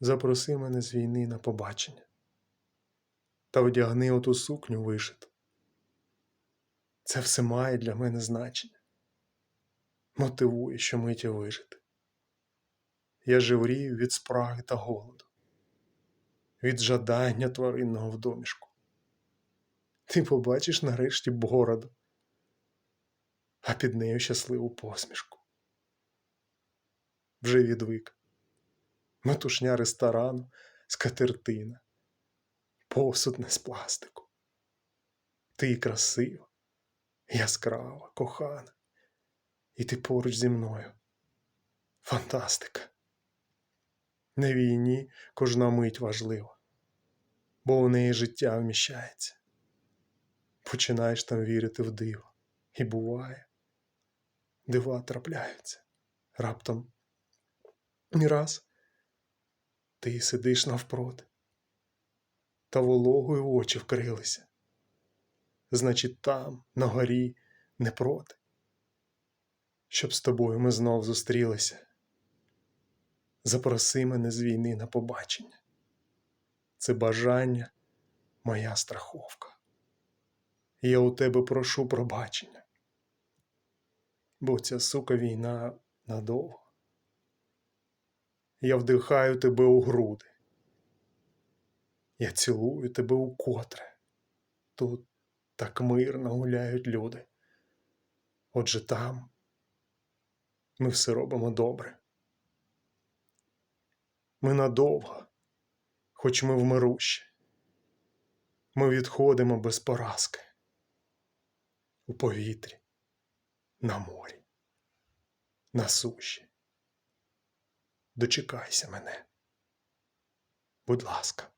запроси мене з війни на побачення. Та одягни оту сукню вишиту. Це все має для мене значення. Мотивує що щомиті вижити. Я живрію від спраги та голоду, від жадання тваринного в домішку. Ти побачиш нарешті бороду, а під нею щасливу посмішку. Вже відвик. Метушня ресторану, скатертина, посуд не з пластику. Ти красива, яскрава, кохана, і ти поруч зі мною. Фантастика. На війні кожна мить важлива, бо у неї життя вміщається. Починаєш там вірити в диво, і буває, дива трапляються раптом. І раз ти сидиш навпроти, та вологою очі вкрилися. Значить, там, на горі, не проти, щоб з тобою ми знов зустрілися. Запроси мене з війни на побачення. Це бажання моя страховка. Я у тебе прошу пробачення. Бо ця сука війна надовго. Я вдихаю тебе у груди. Я цілую тебе укотре. Тут так мирно гуляють люди. Отже там ми все робимо добре. Ми надовго, хоч ми вмирущі. Ми відходимо без поразки у повітрі, на морі, на суші. Дочекайся мене. Будь ласка.